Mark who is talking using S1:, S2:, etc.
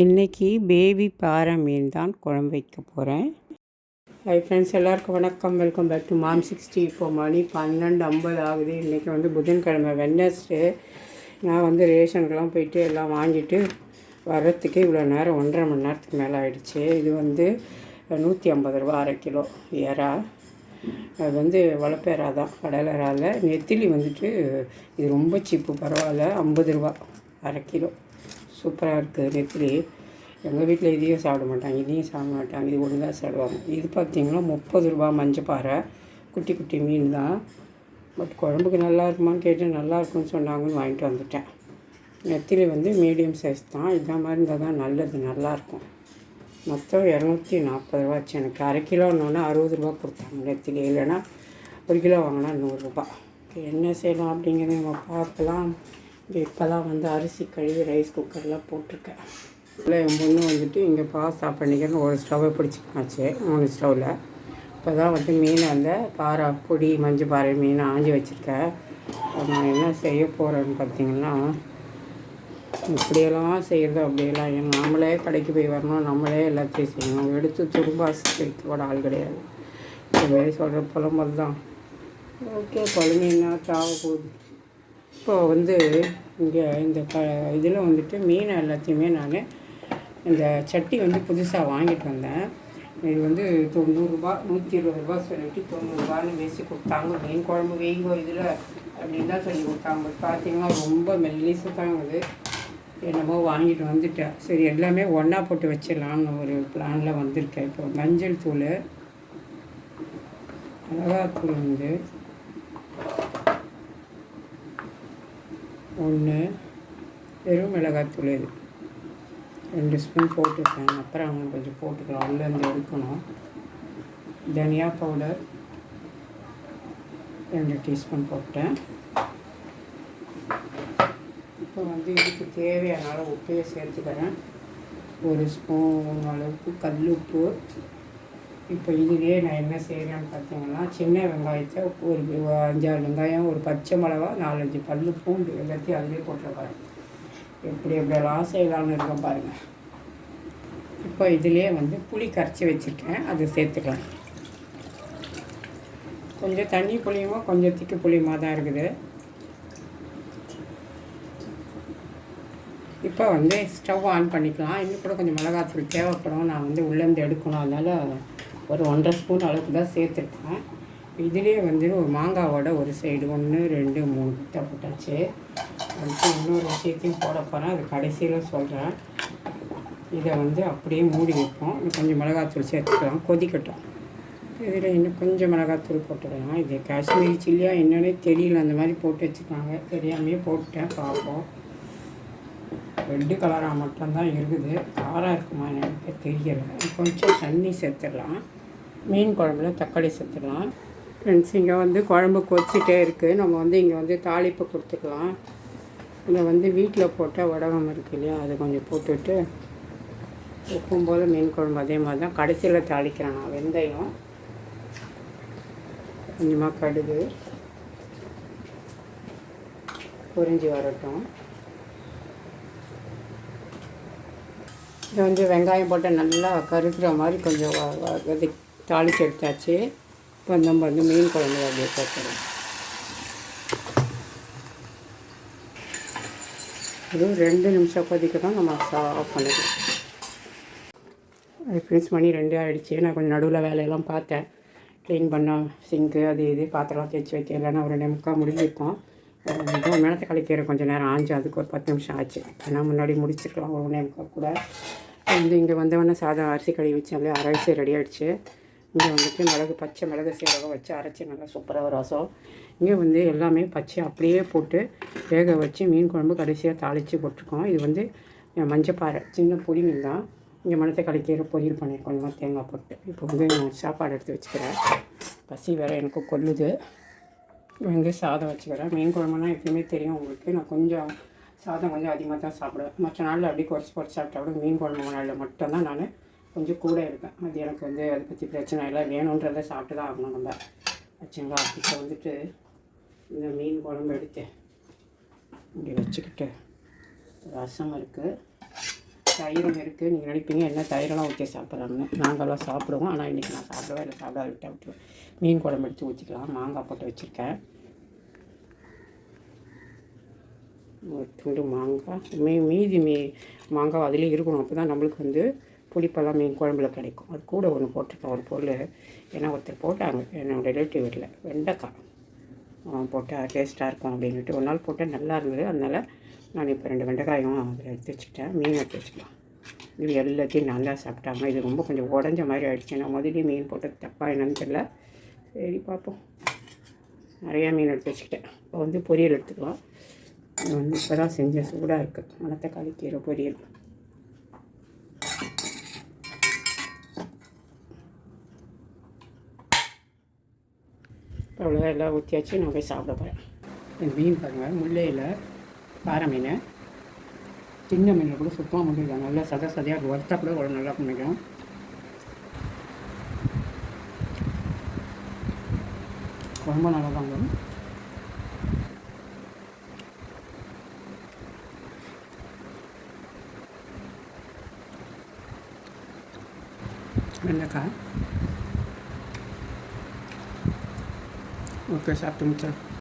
S1: இன்றைக்கி பேபி பாறை மீன் தான் குழம்பு வைக்க போகிறேன் ஹை ஃப்ரெண்ட்ஸ் எல்லாருக்கும் வணக்கம். Welcome back to mom sixty இப்போ மணி பன்னெண்டு ஐம்பது ஆகுது. இன்றைக்கி வந்து புதன்கிழமை வெட்னஸ்டே நான் வந்து ரேஷனுக்கெலாம் போயிட்டு எல்லாம் வாங்கிட்டு வர்றதுக்கே இவ்வளோ நேரம் ஒன்றரை மணி நேரத்துக்கு மேலே ஆகிடுச்சு இது வந்து நூற்றி ஐம்பது ரூபா அரை கிலோ இறா அது வந்து வளப்பேரா தான் கடலராவில் நெத்திலி வந்துட்டு இது ரொம்ப சீப்பு பரவாயில்ல. ஐம்பது ரூபா அரை கிலோ. சூப்பராக இருக்குது நெத்திலி. எங்கள் வீட்டில் இதையும் சாப்பிட மாட்டாங்க இதையும் சாப்பிட மாட்டாங்க இது ஒன்று தான் சாப்பிடுவாங்க. இது பார்த்திங்கன்னா முப்பது ரூபா மஞ்சப்பாறை குட்டி குட்டி மீன் தான். பட் குழம்புக்கு நல்லா இருக்குமான்னு கேட்டு நல்லா இருக்கும்னு சொன்னாங்கன்னு வாங்கிட்டு வந்துட்டேன். நெத்திலி வந்து மீடியம் சைஸ் தான் இந்த மாதிரி இருந்தால் தான் நல்லது நல்லாயிருக்கும் மொத்தம் இரநூத்தி நாற்பது ரூபாச்சு எனக்கு அரை கிலோன்னு அறுபது ரூபா கொடுத்தாங்க நெத்திலி. இல்லைன்னா ஒரு கிலோ வாங்கினா நூறுரூபா என்ன செய்யலாம் அப்படிங்கிறத நம்ம பார்க்கலாம். இப்போ தான் வந்து அரிசி கழுவி ரைஸ் குக்கரில் போட்டிருக்கேன். இல்லை என் பொண்ணு வந்துட்டு இங்கே பாஸ்தா பண்ணிக்கிறேன் ஒரு ஸ்டவ்வை பிடிச்சிக்கினாச்சு மூணு ஸ்டவ்வில் இப்போ தான் வந்து மீனை அந்த பாறை பொடி மஞ்சள் பாறை மீனை ஆஞ்சி வச்சுருக்கேன். நான் என்ன செய்ய போகிறேன்னு பார்த்தீங்கன்னா இப்படியெல்லாம் செய்கிறது அப்படியெல்லாம் ஏன் நம்மளே கடைக்கு போய் வரணும் நம்மளே எல்லாத்தையும் செய்யணும். எடுத்து திரும்ப கூட ஆள் கிடையாது. இந்த சொல்கிற புலம்பல் தான். ஓகே குழந்தைன்னா சாவ போகுது. இப்போ வந்து இங்கே இந்த க இதில் வந்துட்டு மீன் எல்லாத்தையுமே நான் இந்த சட்டி வந்து புதுசாக வாங்கிட்டு வந்தேன். இது வந்து தொண்ணூறுரூபா நூற்றி இருபது ரூபா சொல்லிட்டு தொண்ணூறுரூபான்னு பேசி கொடுத்தாங்க. மீன் குழம்பு வெய்கோ இதில் அப்படின்னு தான் சொல்லி கொடுத்தாங்க. பார்த்தீங்கன்னா ரொம்ப மெல்லிசு தான் என்னமோ வாங்கிட்டு வந்துட்டேன். சரி எல்லாமே ஒன்றா போட்டு வச்சிடலான்னு ஒரு பிளானில் வந்திருக்கேன். இப்போ மஞ்சள் தூள் மிளகாத்தூள் வந்து ஒன்று வெறும் மிளகாத்தூள் இது. ரெண்டு ஸ்பூன் போட்டுருக்கேன். அப்புறம் அவங்க கொஞ்சம் போட்டுக்கலாம். உள்ளேருந்து எடுக்கணும். தனியா பவுடர் ரெண்டு டீஸ்பூன் போட்டேன் இப்போ வந்து இதுக்கு தேவையான உப்பையை சேர்த்துக்கிறேன். ஒரு ஸ்பூன் அளவுக்கு கல் உப்பு. இப்போ இதுலேயே நான் என்ன செய்கிறேன்னு பார்த்தீங்கன்னா சின்ன வெங்காயத்தை ஒரு அஞ்சாறு வெங்காயம் ஒரு பச்சை மிளகா நாலஞ்சு பல் பூண்டு எல்லாத்தையும் அதிலே போட்டுருப்பாரு எப்படி எப்படியெல்லாம் செய்யலாம்னு இருக்கேன் பாருங்கள் இப்போ இதுலேயே வந்து புளி கரைச்சி வச்சுருக்கேன். அதை சேர்த்துக்கலாம். கொஞ்சம் தண்ணி புளியுமோ? கொஞ்சம் திக்கு புளியுமா தான் இருக்குது. இப்போ வந்து ஸ்டவ் ஆன் பண்ணிக்கலாம். இன்னும் கூட கொஞ்சம் மிளகாத்தூள் தேவைப்படும். நான் வந்து உள்ளேருந்து எடுக்கணும். அதனால் ஒரு ஒன்றரை ஸ்பூன் அளவுக்கு தான் சேர்த்துருக்கேன். இதுலேயே வந்து ஒரு மாங்காவோட ஒரு சைடு ஒன்று ரெண்டு மூணு கிட்ட போட்டாச்சு. அடுத்து இன்னொரு விஷயத்தையும் போட போகிறேன் அது கடைசியில் சொல்கிறேன் இதை வந்து அப்படியே மூடி வைப்போம். கொஞ்சம் மிளகாத்தூள் சேர்த்துக்கலாம். கொதிக்கட்டும். இதில் இன்னும் கொஞ்சம் மிளகாத்தூள் போட்டுக்கலாம். இது காஷ்மீரி சில்லியாக என்னன்னே தெரியல. அந்த மாதிரி போட்டு வச்சுருக்காங்க. தெரியாமையே போட்டுட்டேன். பார்ப்போம். ரெட்டு கலராக மட்டும்தான் இருக்குது. காராக இருக்குமா எனக்கு தெரியலை. கொஞ்சம் தண்ணி சேர்த்துடலாம். மீன் குழம்புல தக்காளி சேர்த்துடலாம். ஃப்ரெண்ட்ஸ் இங்கே வந்து குழம்பு கொச்சிட்டே இருக்குது நம்ம வந்து இங்கே வந்து தாளிப்பு கொடுத்துக்கலாம். இதை வந்து வீட்டில் போட்டால் உடகம் இருக்கு இல்லையா? அதை கொஞ்சம் போட்டுவிட்டு உப்பும் போல் மீன் குழம்பு அதே மாதிரி தான் கடைசியில் தாளிக்கிறேன் நான். வெந்தயம் கொஞ்சமாக கடுகு பொரிஞ்சு வரட்டும். இது வந்து வெங்காயம் போட்டு நல்லா கருக்கிற மாதிரி கொஞ்சம் தாளித்து எடுத்தாச்சு. இப்போ நம்ம வந்து மீன் குழம்பு அப்படியே போட்டுறோம் இது ரெண்டு நிமிஷம் கொதிக்கணும் நம்ம ஆஃப் பண்ணிக்கலாம். ஃப்ரெண்ட்ஸ் மணி ரெண்டு ஆகிடுச்சு நான் கொஞ்சம் நடுவில் வேலையெல்லாம் பார்த்தேன். க்ளீன் பண்ண சிங்க்கு அது இது பாத்திரம் தேய்ச்சி வைக்க. இல்லைன்னா ஒரு ரெண்டு முக்கால் முடிஞ்சிருக்கோம். மிளத்து கழிக்கிற கொஞ்சம் நேரம் ஆஞ்சு அதுக்கு ஒரு பத்து நிமிஷம் ஆச்சு. ஏன்னா முன்னாடி முடிச்சிருக்கலாம். ஒரு நேரம் கூட. வந்து இங்கே வந்தவொடனே சாதம் அரிசி கழுவி வச்சாலே அரைசி ரெடி ஆகிடுச்சு இங்கே வந்துட்டு மிளகு பச்சை மிளகு சீரகம் வச்சு அரைச்சி நல்லா சூப்பராக ரசம். இங்கே வந்து எல்லாமே பச்சை அப்படியே போட்டு வேக வச்சு மீன் குழம்பு கடைசியாக தாளித்து போட்டிருக்கோம். இது வந்து மஞ்சப்பாறை. சின்ன பொடி மீன் தான். இங்கே மனத்தை கலைக்கிற பொரியல் பண்ணியிருக்கோம் தேங்காய் போட்டு. இப்போ வந்து சாப்பாடு எடுத்து வச்சுக்கிறேன். பசி வேறு எனக்கு கொல்லுது வந்து சாதம் வச்சுக்கிறேன். மீன் குழம்புனா எப்பயுமே தெரியும் உங்களுக்கு. நான் கொஞ்சம் சாதம் கொஞ்சம் அதிகமாக தான் சாப்பிடுவேன். மற்ற நாளில் அப்படி குறைச்சி குறைச்சி சாப்பிட்டா கூட மீன் குழம்பு நாளில் மட்டும்தான் நான் கொஞ்சம் கூட இருப்பேன். அது எனக்கு வந்து அதை பற்றி பிரச்சனை இல்லை. வேணுன்றதை சாப்பிட்டு தான் ஆகணும் நம்ம. வச்சுங்களா இப்போ வந்துட்டு இந்த மீன் குழம்பு எடுத்து இப்படி வச்சுக்கிட்டு ரசம் இருக்குது தயிரும் இருக்குது நீங்கள் நினைப்பீங்க என்ன தயிரெல்லாம் ஊற்றி சாப்பிட்றாங்கன்னு. நாங்கள்லாம் சாப்பிடுவோம். ஆனால் இன்றைக்கி நான் சாப்பிடுவேன் இல்லை. சாப்பிடாத விட்டு விட்டுருவேன். மீன் குழம்பு எடுத்து ஊற்றிக்கலாம் மாங்காய் போட்டு வச்சுருக்கேன். ஒரு துண்டு மாங்காய். மீ மீதி மீ மாங்காய் அதிலே இருக்கணும். அப்போ தான் நம்மளுக்கு வந்து புளிப்பெல்லாம் மீன் குழம்புல கிடைக்கும். அது கூட ஒன்று போட்டிருக்கேன். ஒரு பொருள். ஏன்னா ஒருத்தர் போட்டாங்க. என்னோடய ரிலேட்டிவ் வீட்டில் வெண்டைக்காய். போட்டால் டேஸ்ட்டாக இருக்கும் அப்படின்ட்டு ஒரு நாள் போட்டால் நல்லா இருந்தது. அதனால் நான் இப்போ ரெண்டு வெண்டைக்காயும் அதில் எடுத்து வச்சுக்கிட்டேன். மீன் எடுத்து வச்சுக்கலாம். இது எல்லாத்தையும் நல்லா சாப்பிட்டாங்க. இது ரொம்ப கொஞ்சம் உடஞ்ச மாதிரி ஆகிடுச்சு நான் முதலே மீன் போட்டது தப்பாக என்னன்னு தெரியல. சரி பார்ப்போம். நிறையா மீன் எடுத்து வச்சுக்கிட்டேன். இப்போ வந்து பொரியல் எடுத்துக்கலாம். இது வந்து இப்போ தான் செஞ்ச சூடாக இருக்குது மணத்தக்காளி கீரை பொரியல். அவ்வளோதான். எல்லாம் ஊற்றியாச்சு நான் போய் சாப்பிட போகிறேன் மீன் பாருங்கள் முல்லையில் பாறை மீன். சின்ன மீனில் கூட சுத்தமாக முடிஞ்சிருக்காங்க நல்லா சத சதையாக வறுத்தா கூட அவ்வளோ நல்லா பண்ணிக்கும் ரொம்ப நல்லா தான் வரும். வெண்டைக்காய். ஓகே சாப்பிட்டு முடிச்சேன்